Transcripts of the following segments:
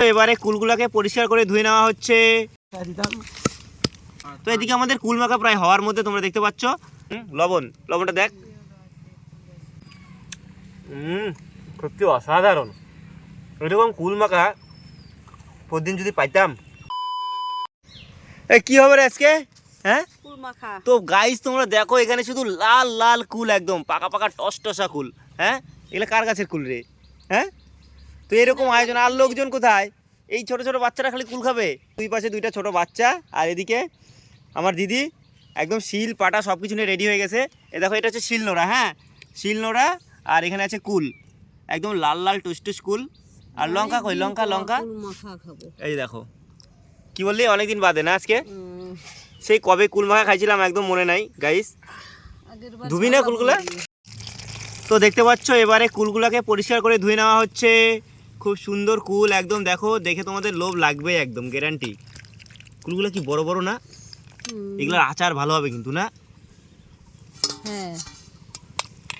তো এবারে কুলগুলোকে পরিষ্কার করে ধুয়ে নেওয়া হচ্ছে। তো এদিকে আমাদের কুল মাখা প্রায় হওয়ার মধ্যে তোমরা দেখতে পাচ্ছ। হুম, লবণ লবণটা দেখ। হুম সত্যি অসাধারণ। এরকম কুল মাখা প্রতিদিন যদি পাইতাম। এ কি হবে রে আজকে? হ্যাঁ? তো গাইস তোমরা দেখো এখানে শুধু লাল লাল কুল একদম পাকা পাকা টস টসা কুল। হ্যাঁ? এগুলো কার গাছের কুল রে? হ্যাঁ? তো এরকম আয়োজন। আর লোকজন কোথায়? এই ছোট ছোট বাচ্চারা খালি কুল খাবে। দুই পাশে দুইটা ছোট বাচ্চা আর এদিকে আমার দিদি একদম শিল পাটা সব কিছু নিয়ে রেডি হয়ে গেছে। এ দেখো এটা হচ্ছে শিল নোড়া হ্যাঁ? শিল নোড়া আর এখানে আছে কুল। একদম লাল লাল টুস টুস কুল। আর লঙ্কা কই? লঙ্কা লঙ্কা? এই দেখো। কি বললি? অনেকদিন বাদে না আজকে? সেই কবে কুল মাখা খাইছিলাম একদম মনে নাই গাইস ধুবি না কুলগুলা? তো দেখতে পাচ্ছ এবারে কুলগুলাকে পরিষ্কার করে ধুয়ে নেওয়া হচ্ছে। খুব সুন্দর কুল একদম দেখো দেখে তোমাদের লোভ লাগবে একদম গ্যারান্টি কুলগুলো কি বড় বড় না? এগুলোর আচার ভালো হবে কিন্তু না? হ্যাঁ।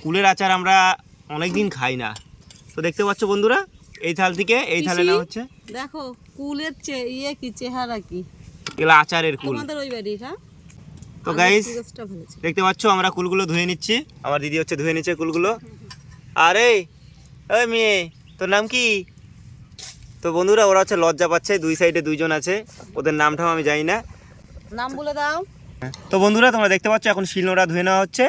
কুলের আচার আমরা অনেক দিন খাই না। তো দেখতে পাচ্ছ বন্ধুরা এই থাল থেকে এই থালে? নেওয়া হচ্ছে। দেখো কুলের ইয়ে কি চেহারা কি? এগুলো আচারের কুল। তোমাদের ওই বাড়িটা তো গাইস। দেখতে পাচ্ছ আমরা কুলগুলো ধুয়ে নিচ্ছি। আমার দিদি হচ্ছে ধুয়ে নিচ্ছে কুলগুলো। আরে ওই মেয়ে তোর নাম কি? তো বন্ধুরা ওরা হচ্ছে লজ্জা পাচ্ছে দুই সাইডে দুইজন আছে ওদের নামটাও আমি জানি না। নাম বলে দাও। তো বন্ধুরা তোমরা দেখতে পাচ্ছ এখন শিলনোড়া ধুয়ে নেওয়া হচ্ছে।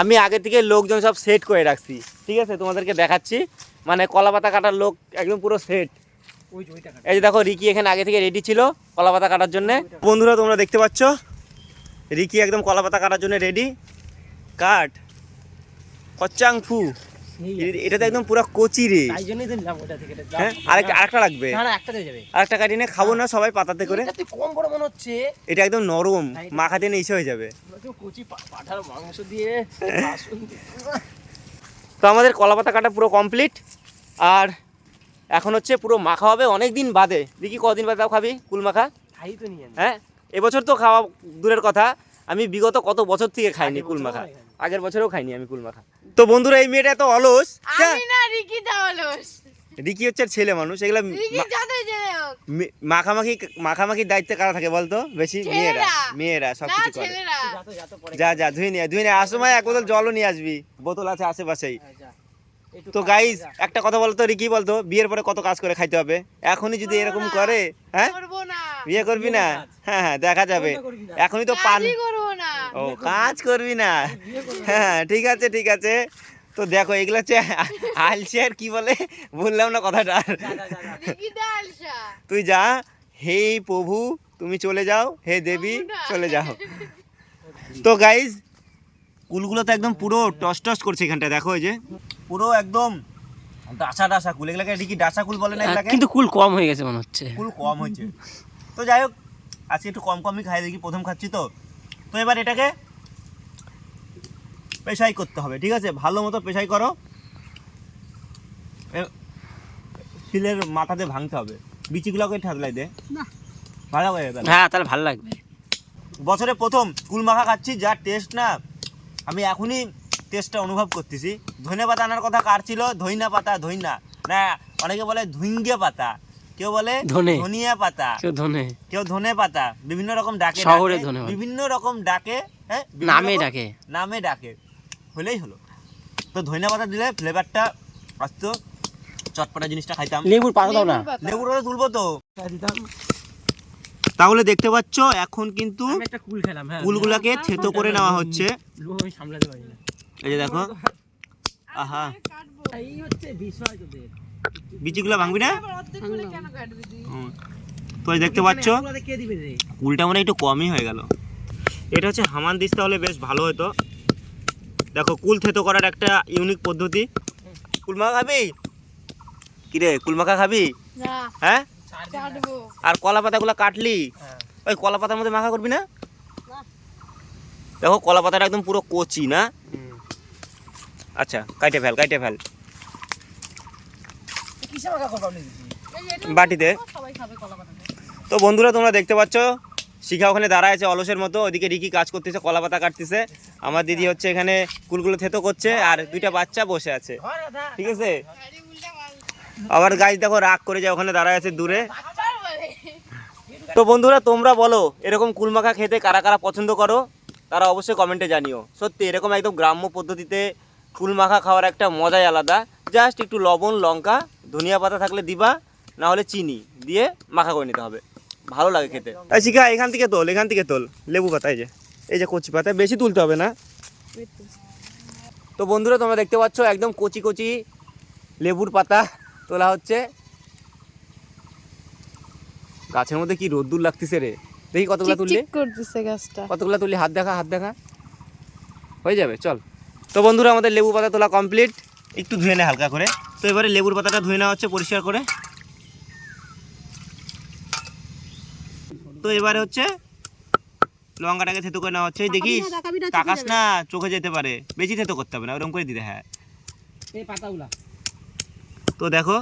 আমি আগে থেকে লোকজন সব সেট করে রাখছি ঠিক আছে? তোমাদেরকে দেখাচ্ছি। মানে কলা পাতা কাটার লোক একদম পুরো সেট এই যে দেখো রিকি এখানে আগে থেকে রেডি ছিল কলা পাতা কাটার জন্য। বন্ধুরা তোমরা দেখতে পাচ্ছ? রিকি একদম কলা পাতা কাটার জন্য রেডি কাট। কচ্চাং ফু এটা তো একদম পুরো কচি রে। তাই জন্যই তো নিলাম ওটা থেকে। হ্যাঁ? আরেকটা আরেকটা লাগবে না না একটা হয়ে যাবে। আরেকটা কাটি নিয়ে খাব না সবাই পাতাতে করে। এটা কম বড় মনে হচ্ছে। এটা একদম নরম মাখাতে নিয়ে ইসে হয়ে যাবে। কচি পাঠার মাংস দিয়ে তো আমাদের কলা পাতা কাটা পুরো কমপ্লিট আর এখন হচ্ছে পুরো মাখা হবে অনেক দিন বাদে। দেখি কদিন বাদে তাও খাবি কুল মাখা? খাই তো নিয়ে হ্যাঁ? এবছর তো খাওয়া দূরের কথা। আমি বিগত কত বছর থেকে খাইনি কুল মাখা। আগের বছরেও খাইনি আমি কুল মাখা তো বন্ধুরা এই মেয়েটা এত অলস। আমি না রিকি তাহলস রিকি হচ্ছে ছেলে মানুষ এগুলা রিকি যতই জেনে হোক। মে- মাখামাখি মাখামাখির দায়িত্বে কারা থাকে বলতো? বেশি মেয়েরা মেয়েরা সব কিছু করে। যা যা তো পরে যা যা ধুয়ে নিয়ে ধুয়ে নিয়ে আসার সময় এক বোতল জলও নিয়ে আসবি। বোতল আছে আশেপাশেই। খাই, যা। একটু তো গাইজ একটা কথা বলতো রিকি বলতো বিয়ের পরে কত কাজ করে খাইতে হবে? এখনই যদি এরকম করে হ্যাঁ? বিয়ে করবি না? হ্যাঁ হ্যাঁ দেখা যাবে? এখনই তো পান ও কাজ করবি না। হ্যাঁ ঠিক আছে ঠিক আছে। তো দেখো এগুলো হচ্ছে আলসি আর কি বলে? বললাম না কথাটা। তুই যা। হে প্রভু তুমি চলে যাও। হে দেবী চলে যাও। তো গাইজ কুলগুলো তো একদম পুরো টস টস করছে এখানটা দেখো এই যে পুরো একদম ডাসা ডাসা কুল। এগুলাকে রিকি ডাসা কুল বলে না এগুলাকে? কিন্তু কুল কম হয়ে গেছে মনে হচ্ছে। কুল কম হয়েছে। তো যাই হোক আজকে একটু কম কমই খাই দেখি প্রথম খাচ্ছি তো। তো এবার এটাকে পেশাই করতে হবে ঠিক আছে? ভালো মতো পেশাই করো। শিলের মাথাতে ভাঙতে হবে। বিচিগুলোকে ঠাদলাই দে। ভালো করে হ্যাঁ তাহলে ভালো লাগবে। বছরে প্রথম কুল মাখা খাচ্ছি যার টেস্ট না আমি এখনই টেস্টটা অনুভব করতেছি। ধনে পাতা আনার কথা কার ছিল? ধইনা পাতা ধইনা। না অনেকে বলে ধুইঙ্গে পাতা। কেউ বলে ধনিয়া পাতা। কেউ ধনে। কেউ ধনে পাতা। বিভিন্ন রকম ডাকে শহরে ধনে বিভিন্ন রকম ডাকে হ্যাঁ? নামে ডাকে। নামে ডাকে। হলেই হলো। তো ধনিয়া পাতা দিলে ফ্লেভারটা আসতো। চটপটা জিনিসটা খাইতাম। লেবুর পাতা দাও না। লেবুর রস তুলবো তো। তাহলে দেখতে পাচ্ছ এখন কিন্তু আমি একটা কুল খেলাম হ্যাঁ। কুলগুলাকে থেতো করে নেওয়া হচ্ছে। আমি সামলাতে পারি না। এই যে দেখো। আহা। এই হচ্ছে বিষয় তোদের। বিচিগুলো ভাঙবি না। তো দেখতে পাচ্ছ? এগুলোতে কে দিবে কুলটা মানে একটু কমই হয়ে গেল। এটা হচ্ছে হামান দিস তাহলে বেশ ভালো হতো। দেখো কুল থেতো করার একটা ইউনিক পদ্ধতি। কুলমাখা খাবি? কিরে কুলমাখা খাবি? হ্যাঁ? আর কলা পাতাগুলো কাটলি? হ্যাঁ ওই কলা পাতার মধ্যে মাখা করবি না? দেখো কলা পাতাটা একদম পুরো কচি না? আচ্ছা কাইটে ফেল কাইটে ফেল কিসে মাখা করব আপনি এই যে এটা বাটিতে। তো বন্ধুরা, তোমরা দেখতে পাচ্ছ, শিখা ওখানে দাঁড়ায় আছে অলসের মতো। ওদিকে রিকি কাজ করতেছে, কলা পাতা কাটতেছে। আমার দিদি হচ্ছে এখানে কুলগুলো থেতো করছে আর দুইটা বাচ্চা বসে আছে। ঠিক আছে? আবার গাছ দেখো, রাগ করে যায়, ওখানে দাঁড়ায় আছে দূরে। তো বন্ধুরা, তোমরা বলো, এরকম কুলমাখা খেতে কারা কারা পছন্দ করো, তারা অবশ্যই কমেন্টে জানিও। সত্যি, এরকম একদম গ্রাম্য পদ্ধতিতে কুলমাখা খাওয়ার একটা মজাই আলাদা। জাস্ট একটু লবণ, লঙ্কা ধনিয়া পাতা থাকলে দিবা না হলে চিনি দিয়ে মাখা করে নিতে হবে। ভালো লাগে খেতে। এই শিখা এখান থেকে তোল এখান থেকে তোল। লেবু পাতা এই যে এই যে কচি পাতা বেশি তুলতে হবে না। তো বন্ধুরা তোমরা দেখতে পাচ্ছ একদম কচি কচি লেবুর পাতা তোলা হচ্ছে। গাছের মধ্যে কি রোদ্দুর লাগতেছে রে? দেখি কতগুলো তুললি। করতেছে গাছটা। কতগুলো তুললি? হাত দেখা হাত দেখা। হয়ে যাবে চল। তো বন্ধুরা আমাদের লেবু পাতা তোলা কমপ্লিট একটু ধুয়ে নে হালকা করে। তো এবারে লেবুর পাতাটা ধুয়ে নেওয়া হচ্ছে পরিষ্কার করে। তো এবারে হচ্ছে লঙ্কাটাকে থেতো করে নেওয়া হচ্ছে। এই দেখিস না, না, চোখে তাকাস না চোখে যেতে পারে বেশি থেতো করতে হবে না ওরকম করে দিতে হ্যাঁ। পাতাগুলা। তো দেখো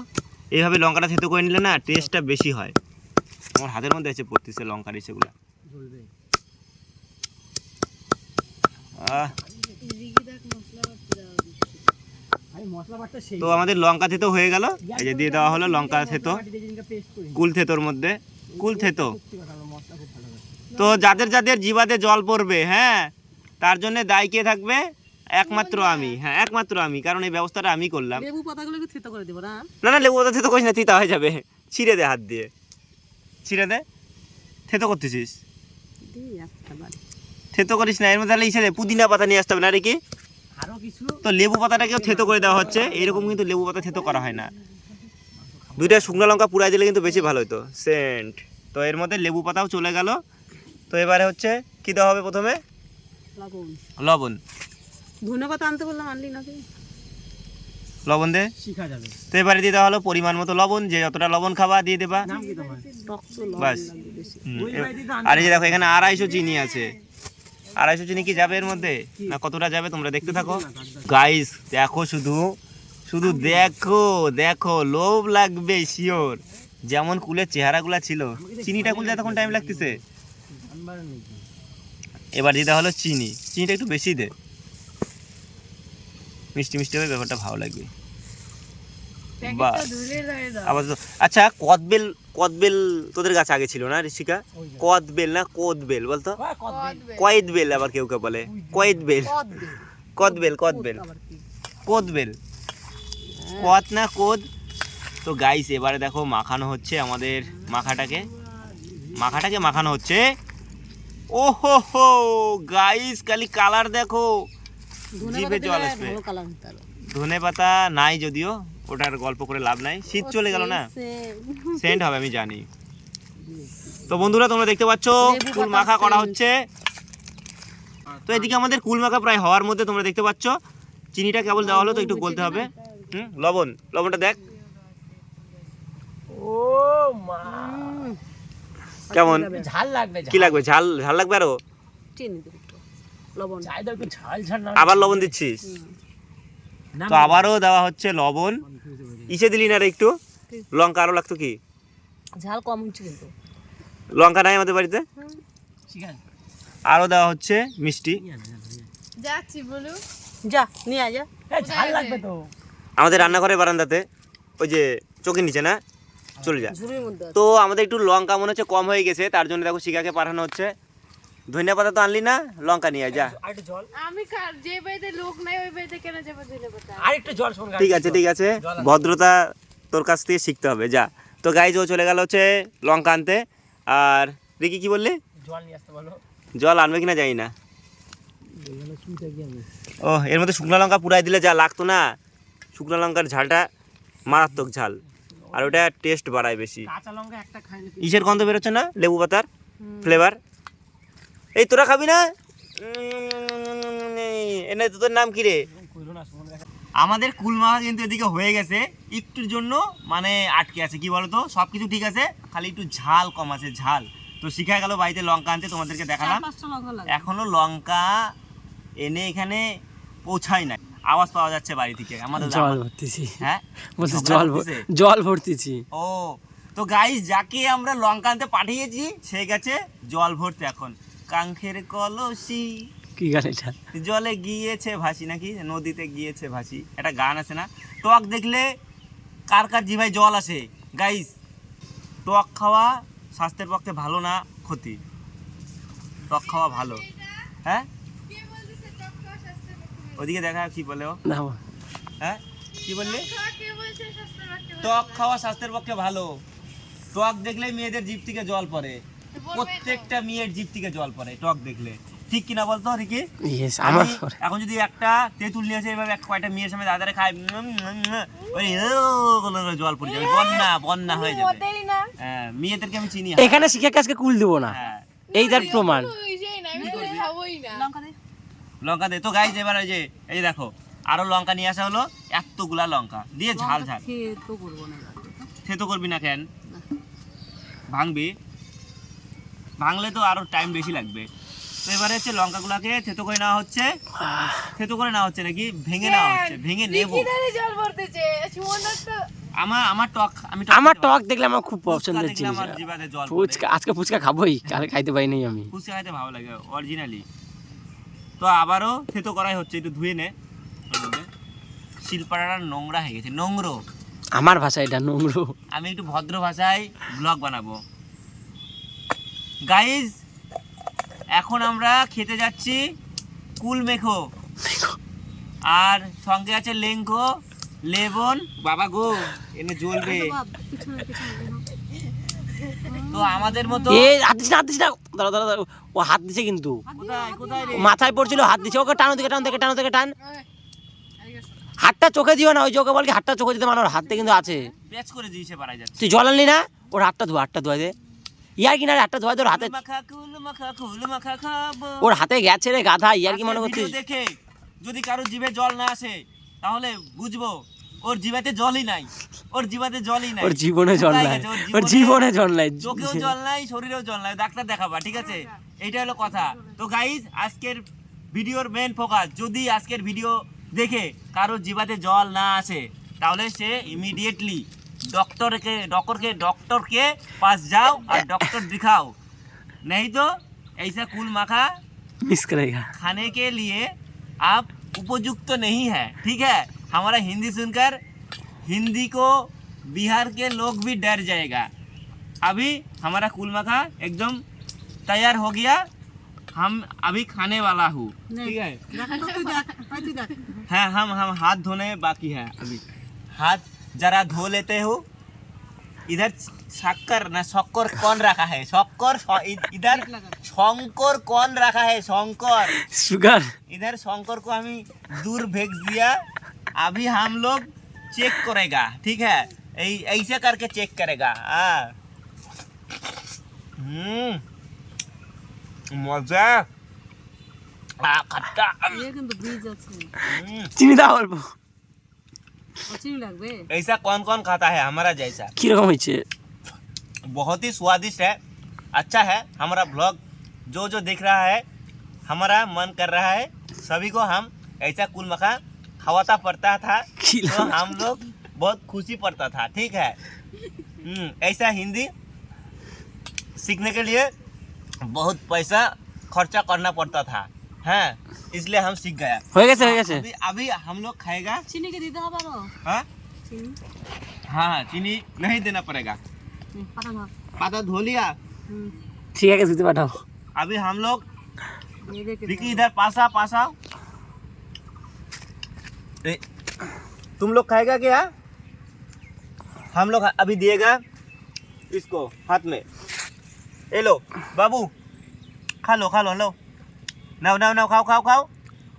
এইভাবে লঙ্কাটা থেতো করে নিলে না টেস্টটা বেশি হয়। আমার হাতের মধ্যে এসে পড়তেছে লঙ্কার এসেগুলো আহ আরে মশলা বাটটা সেই তো আমাদের লঙ্কা থেতো হয়ে গেল। এই যে দিয়ে দেওয়া হলো লঙ্কা থেতো। কুল থেতোর মধ্যে। কুল থেতো। তো যাদের যাদের জিবাতে জল পড়বে হ্যাঁ তার জন্য দায়ী কে থাকবে? একমাত্র আমি হ্যাঁ একমাত্র আমি কারণ এই ব্যবস্থাটা আমি করলাম। লেবু পাতাগুলোকে থেতো করে দেবো না? না না লেবু পাতা থেতো করিস না তিতা হয়ে যাবে। ছিঁড়ে দে হাত দিয়ে। ছিঁড়ে দে। থেতো করতেছিস? থেতো করিস না এর মধ্যে তাহলে ইসে পুদিনা পাতা নিয়ে আসতে হবে না রে কি? আরও কিছু তো লেবু পাতাটাকেও থেতো করে দেওয়া হচ্ছে। এরকম কিন্তু লেবু পাতা থেতো করা হয় না। দুইটা শুকনো লঙ্কা পুড়াই দিলে কিন্তু বেশি ভালো হতো সেন্ট। তো এর মধ্যে লেবু পাতাও চলে গেল। তো এবারে হচ্ছে কী দেওয়া হবে প্রথমে? লবণ। লবণ। ধনে পাতা আনতে বললাম আনলি নাকি? লবণ দে। যাবে। তো এবারে দিয়ে দেওয়া হলো পরিমাণ মতো লবণ। যে যতটা লবণ খাবা দিয়ে দেবা। বাস। তো আর এই যে দেখো এখানে আড়াইশো চিনি আছে। আড়াইশো চিনি কি যাবে এর মধ্যে? না কতটা যাবে তোমরা দেখতে থাকো। গাইস দেখো শুধু শুধু দেখো দেখো লোভ লাগবে শিওর যেমন কুলের চেহারাগুলা ছিল চিনিটা কুলতে তখন টাইম লাগতেছে। এবার দিতে হলো চিনি। চিনিটা একটু বেশি দে। মিষ্টি মিষ্টি হবে ব্যাপারটা ভালো লাগবে। আবার আচ্ছা কদবেল কদবেল তোদের কাছে আগে ছিল না ঋষিকা? কদবেল না কোদবেল বলতো? কয়েদ বেল আবার কেউ কেউ বলে। কয়েদ বেল কদবেল। কদবেল কি? কোদবেল। কদ না কোদ? তো গাইস এবারে দেখো মাখানো হচ্ছে আমাদের মাখাটাকে। মাখাটাকে মাখানো হচ্ছে। ও হো হো গাইস খালি কালার দেখো। জিভে জল আসবে। ধনে পাতা নাই যদিও ওটার গল্প করে লাভ নাই। শীত চলে গেল না? সেন্ট হবে আমি জানি। তো বন্ধুরা তোমরা দেখতে পাচ্ছ কুল মাখা করা হচ্ছে। তো এদিকে আমাদের কুল মাখা প্রায় হওয়ার মধ্যে তোমরা দেখতে পাচ্ছ চিনিটা কেবল দেওয়া হলো তো একটু গলতে হবে। হুম লবণ লবণটা দেখ। ও মা। কেমন? ঝাল লাগবে কি লাগবে? ঝাল ঝাল লাগবে আরও? চিনি লবণ। চাই একটু ঝাল ঝাল না। আবার লবণ দিচ্ছিস? তো আবারও দেওয়া হচ্ছে লবণ। ইসে দিলি না রে একটু? লঙ্কা আরও লাগতো কি? ঝাল কম হচ্ছে কিন্তু। লঙ্কা নাই আমাদের বাড়িতে? ঠিক আছে। আরও দেওয়া হচ্ছে মিষ্টি। যাচ্ছি বলু। যা নিয়ে আয় যা। ঝাল লাগবে তো। আমাদের রান্নাঘরের বারান্দাতে ওই যে চোখের নিচে না? চলে যা। তো আমাদের একটু লঙ্কা মনে হচ্ছে কম হয়ে গেছে তার জন্য দেখো শিকাকে পাঠানো হচ্ছে। ধনিয়া পাতা তো আনলি না লঙ্কা নিয়ে আয়, যা। আর জল। আমি যে বাড়িতে লোক নাই ওই বাড়িতে কেন যাব ধনে পাতা? আর জল শোন ঠিক আছে ঠিক আছে। ভদ্রতা তোর কাছ থেকে শিখতে হবে যা। তো গাইজ ও চলে গেল হচ্ছে লঙ্কা আনতে। আর রিকি কি বললি? জল নিয়ে আসতে বলো। জল আনবে কিনা জানি না। ও এর মধ্যে শুকনো লঙ্কা পুরাই দিলে যা লাগতো না। শুকনো লঙ্কার ঝালটা মারাত্মক ঝাল। আর ওটা টেস্ট বাড়ায় বেশি। কাঁচা লঙ্কা একটা খাইলে ইসের গন্ধ বেরোচ্ছে না? লেবু পাতার ফ্লেভার এই তোরা খাবি না? এনে তো তোর নাম কি রে? আমাদের কুল মাখা কিন্তু এদিকে হয়ে গেছে। একটুর জন্য মানে আটকে আছে কি বলতো? সব কিছু ঠিক আছে খালি একটু ঝাল কম আছে ঝাল। তো শিখা গেল বাড়িতে লঙ্কা আনতে তোমাদেরকে দেখালাম। এখনও লঙ্কা এনে এখানে পৌঁছায় না আওয়াজ পাওয়া যাচ্ছে বাড়ি থেকে আমাদের জল ভর্তিছি। হ্যাঁ? বলছে জল? জল ভর্তিছি। ও তো গাইস যাকে আমরা লঙ্কা আনতে পাঠিয়েছি সে গেছে জল ভরতে এখন। কাঙ্খের কলসি। কি গান এটা? জলে গিয়েছে ভাসি নাকি? নদীতে গিয়েছে ভাসি। একটা গান আছে না? টক দেখলে কার কার জিভায় জল আসে? গাইস টক খাওয়া স্বাস্থ্যের পক্ষে ভালো না ক্ষতি। টক খাওয়া ভালো। হ্যাঁ? ওদিকে দেখা কি বলে ও? না হ্যাঁ? কি বললি? কে বলছে স্বাস্থ্যের পক্ষে টক খাওয়া স্বাস্থ্যের পক্ষে ভালো। টক দেখলেই মেয়েদের জিভ থেকে জল পড়ে। প্রত্যেকটা মেয়ের জিভ থেকে জল পড়ে টক দেখলে। ঠিক কিনা বলতো রিকি? আমার এখন যদি একটা তেঁতুল নিয়ে এসে এইভাবে এক কয়টা মেয়ের সামনে দাদারে খায় ওই জল পড়ে যাবে। বন্যা বন্যা হয়ে যাবে। হ্যাঁ মেয়েদেরকে আমি চিনি এখানে শিখে কাজকে কুল দেবো না। হ্যাঁ। এই তার প্রমাণ। লঙ্কা দে। তো গাইজ এবার ওই যে এই দেখো আরও লঙ্কা নিয়ে আসা হলো। এতগুলা লঙ্কা। দিয়ে ঝাল ঝাল। খেয়ে তো করব না এবার। সে তো করবি না কেন? ভাঙবি? ভাঙলে তো আরও টাইম বেশি লাগবে। তো এবারে হচ্ছে লঙ্কাগুলাকে থেতো করে নেওয়া হচ্ছে। থেতো করে নেওয়া হচ্ছে নাকি? ভেঙে নেওয়া হচ্ছে ভেঙে নেব। কিনারে জল ভরতেছে। সুমনার তো আমার আমার টক আমি আমার টক দেখলে আমার খুব ফুচকা পছন্দের জিনিস। ফুচকা আজকে ফুচকা খাবোই কাল খাইতে পারিনি আমি। ফুচকা খাইতে ভালো লাগে অরিজিনালি তো আবারও থেতো করাই হচ্ছে একটু ধুয়ে নে। শিলপাড়াটা নোংরা হয়ে গেছে নোংরো। আমার ভাষা এটা নোংরো। আমি একটু ভদ্র ভাষায় ব্লগ বানাবো। গাইজ এখন আমরা খেতে যাচ্ছি কুল মেখো আর সঙ্গে আছে লেঙ্কো লেবন বাবা গো এনে জ্বলবে। তো আমাদের মতো এ হাত দিস না হাত দিস না। দাঁড়া দাঁড়া। ও হাত দিছে কিন্তু। মাথায় পড়ছিল হাত দিছে। ওকে টানো থেকে টানো থেকে টানো থেকে টান। হাতটা চোখে দিও না ওই ওকে বল কি হাতটা চোখে দিতে মানে ওর হাতে কিন্তু আছে। করে দিয়েছে পাড়ায় যাচ্ছে। তুই জল আনলি না ওর হাতটা ধোয়া হাতটা ধোয়া দে। ইয়ার কিনা হাতটা ধোয়া ওর হাতে ওর হাতে গেছে রে গাধা ইয়ার কি মনে করছিস? দেখে যদি কারও জিভে জল না আসে তাহলে বুঝব ওর জিভাতে জলই নাই। ওর জিভাতে জলই নাই। ওর জীবনে জল নাই। ওর জীবনে? জল নাই। চোখেও জল নাই শরীরেও জল নাই। ডাক্তার দেখাবা ঠিক আছে? এইটা হলো কথা। তো গাইজ আজকের ভিডিওর মেন ফোকাস যদি আজকের ভিডিও দেখে কারও জিভাতে জল না আসে তাহলে সে ইমিডিয়েটলি डॉक्टर के डॉक्टर के डॉक्टर के पास जाओ और डॉक्टर दिखाओ। नहीं तो ऐसा कुल माखा मिस करेगा। खाने के लिए आप उपयुक्त तो नहीं है ठीक है? हमारा हिंदी सुनकर हिंदी को बिहार के लोग भी डर जाएगा। अभी हमारा कुल माखा एकदम तैयार हो गया। हम अभी खाने वाला हूँ ठीक है? हाँ हम हम हाथ धोने बाकी है अभी। हाथ जरा धो लेते हो इधर शक्कर ना शक्कर कौन रखा है शक्कर श- इ- इधर शंकर कौन रखा है शंकर सुगर इधर शंकर को हमें दूर भेज दिया अभी हम लोग चेक करेगा ठीक है ऐ- ऐसे करके चेक करेगा हाँ हम्म मजा आ, खट्टा এ কিন্তু বীজ আছে हम्म, চিনি দাও অল্প ও চিনি লাগবে ऐसा कौन कौन खाता है? हमारा जैसा। की बहुत ही स्वादिष्ट है। अच्छा है हमारा ब्लॉग जो जो दिख रहा है हमारा मन कर रहा है सभी को हम ऐसा कुल मखा खवाता पड़ता था तो हम लोग बहुत खुशी पड़ता था ठीक है? हम्म, ऐसा हिंदी सीखने के लिए बहुत पैसा खर्चा करना पड़ता था हैं। इसलिए हम सीख गया। हो गया हो गया अभी, अभी हम लोग खाएगा। चीनी के दीदा हाँ? हाँ? हाँ चीनी नहीं देना पड़ेगा। हम्म, पता धो लिया। हम्म। ठीक है कैसे बैठाओ अभी हम लोग देखिए इधर पासा पासा पास तुम लोग खाएगा क्या? हम लोग अभी दिएगा इसको हाथ में। ए लो बाबू खा लो खा लो लो। नाओ नाओ नाओ खाओ खाओ खाओ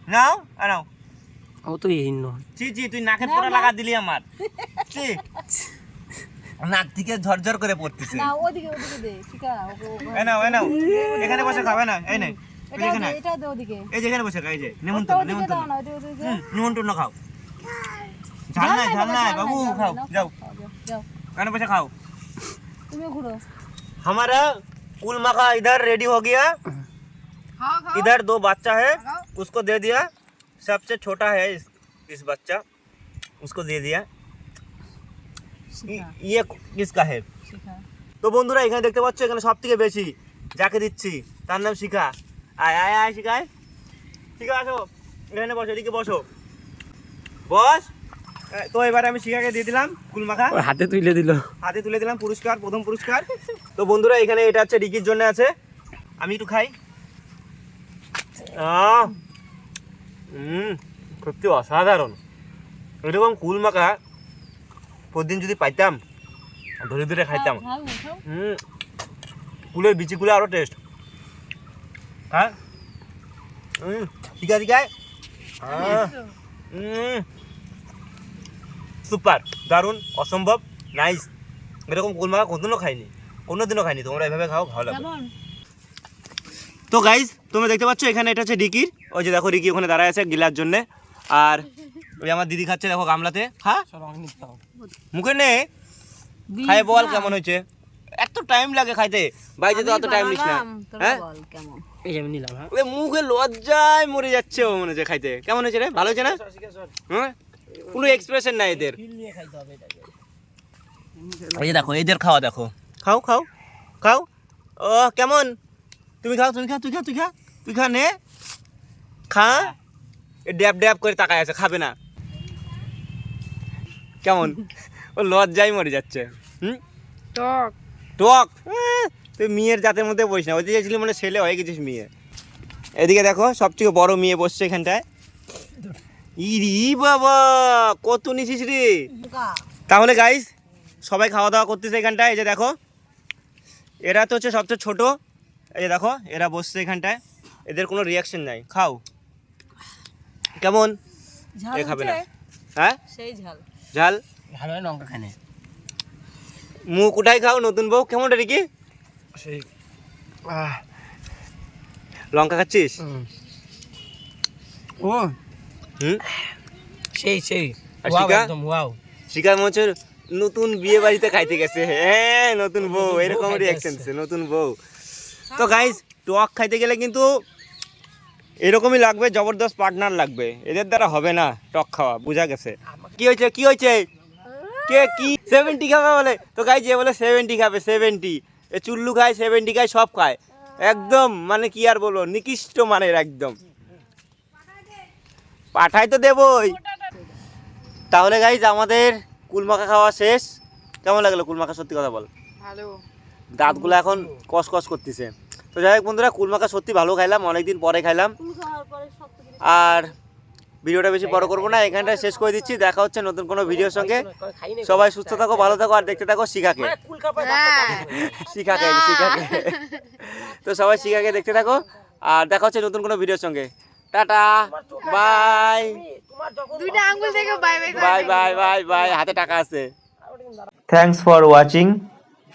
नाओ आ नाओ ও তো এই নয় ছি ছি তুই নাকে পুরো লাগা দিলি আমার ছি নাক থেকে ঝরঝর করে পড়তেছে না ওদিকে ওদিকে দে শিকা ওকে ওকে- এই নাও এই নাও এখানে বসে খাবে না এই নে এই যে এটা এখানে দে এটা দে ওদিকে এই যে এখানে বসে খাও এই যে ওটা নেমন্তন্ন ওদিকে দাও নেমন্তন্ন না ওদিকে ওদিকে হুম, নিমন্ত্রণ খাও ঝাল নাই ঝাল নাই বাবু খাও যাও যাও এখানে বসে খাও তুমিও ঘুরো हमारा कुल मखा इधर रेडी हो गया খাও খাও इधर दो बच्चा है उसको दे दिया सबसे छोटा है इस, इस बच्चा उसको दे दिया শিখা इ- ये किसका है শিখা তো বন্ধুরা এখানে দেখতে পাচ্ছ এখানে সব থেকে বেশি যাকে দিচ্ছি তার নাম শিখা আয় আয় আয় শিখায় শিখা আসো এখানে বসো এদিকে বসো বস তো এবারে আমি শিখাকে দিয়ে দিলাম কুল মাখা ওর হাতে তুলে দিল হাতে তুলে দিলাম পুরস্কার প্রথম পুরস্কার তো বন্ধুরা এখানে এটা হচ্ছে রিকির জন্য আছে আমি একটু খাই আহ, উম, সত্যি অসাধারণ এরকম কুল মাখা প্রতিদিন যদি পাইতাম ধরে ধরে খাইতাম হুম কুলের বিচিগুলো আরও টেস্ট হ্যাঁ হুম ঠিক আছে সুপার দারুণ অসম্ভব নাইস এরকম কুল মাখা কোনদিনও খাইনি কোনোদিনও খাইনি তোমরা এভাবে খাও ভালো কেমন তো গাইজ তোমরা দেখতে পাচ্ছ এখানে এটা হচ্ছে রিকির ওই যে দেখো রিকি ওখানে দাঁড়ায় আছে গিলার জন্য। আর ওই আমার দিদি খাচ্ছে দেখো গামলাতে। হ্যাঁ মুখে নে। খাই বল কেমন হয়েছে? এত টাইম লাগে খাইতে। বাইরে তো অত টাইম নিস না। হ্যাঁ? এই যে নিলাম হ্যাঁ? ওই মুখে লজ্জায় মরে যাচ্ছে ও মনে হচ্ছে খাইতে। কেমন হয়েছে রে? ভালো হয়েছে না? হ্যাঁ? কোনো এক্সপ্রেশন নাই এদের। এই যে দেখো এদের খাওয়া দেখো। খাও খাও। খাও। ও কেমন? তুমি খাও তুমি খা তুই খা তুই খা তুই খা নে। খা। এ ড্যাব ড্যাব করে তাকায় আছে খাবে না। কেমন? ও লজ্জায় মরে যাচ্ছে। হুম? টক। টক? তুই মেয়ের জাতের মধ্যে বসিস না। ওইদিকে ছিলি মানে ছেলে হয়ে গেছিস মেয়ে। এদিকে দেখো সবথেকে বড় মেয়ে বসছে এখানটায়। ইরি বাবা কত নিছিস রে। তাহলে গাইস সবাই খাওয়া দাওয়া করতেছে এখানটায় এই যে দেখো। এরা তো হচ্ছে সবচেয়ে ছোট। এই যে দেখো এরা বসছে এখানটায়। এদের কোনো রিয়াকশন নাই। খাও। কেমন? ঝাল এ খাবে না। হ্যাঁ? সেই ঝাল। ঝাল? ভালো হয় লঙ্কা খানে। মুখ উঠাই খাও নতুন বউ। কেমন রে কি সেই লঙ্কা খাচ্ছিস? ও। হুম? সেই সেই। ওয়াও শিকা? একদম ওয়াও। শিকার মনে নতুন বিয়ে বাড়িতে খাইতে গেছে। হ্যাঁ নতুন বউ। এরকম রিয়াকশন নতুন বউ। তো গাইস টক খাইতে গেলে কিন্তু এরকমই লাগবে, জবরদস্ত পার্টনার লাগবে। এদের দ্বারা হবে না টক খাওয়া, বোঝা গেছে। কি হয়েছে কি হয়েছে? কে, কি? সেভেন্টি খাবে বলে। তো গাই যে বলে সেভেন্টি খাবে সেভেন্টি এ চুল্লু খায় সেভেন্টি খায়, সব খায়। একদম মানে কি আর বলব, নিকৃষ্ট মানের একদম। পাঠাই তো দেবই। তাহলে গাইজ আমাদের কুলমাখা খাওয়া শেষ। কেমন লাগল কুলমাখা? সত্যি কথা বল। ভালো। দাঁতগুলো এখন কস কস করতেছে। তো যাই হোক বন্ধুরা কুলমাখা সত্যি ভালো খাইলাম অনেকদিন পরে খাইলাম। আর ভিডিওটা বেশি বড় করব না এখানটা শেষ করে দিচ্ছি। দেখা হচ্ছে নতুন কোনো ভিডিওর সঙ্গে। সবাই সুস্থ থাকো ভালো থাকো আর দেখতে থাকো শিখাকে। শিখাকে শিখাকে। তো সবাই শিখাকে দেখতে থাকো। আর দেখা হচ্ছে নতুন কোনো ভিডিওর সঙ্গে। Tata bye. দুইটা আঙ্গুল থেকে bye bye bye. Bye bye bye হাতে টাকা আছে। Thanks for watching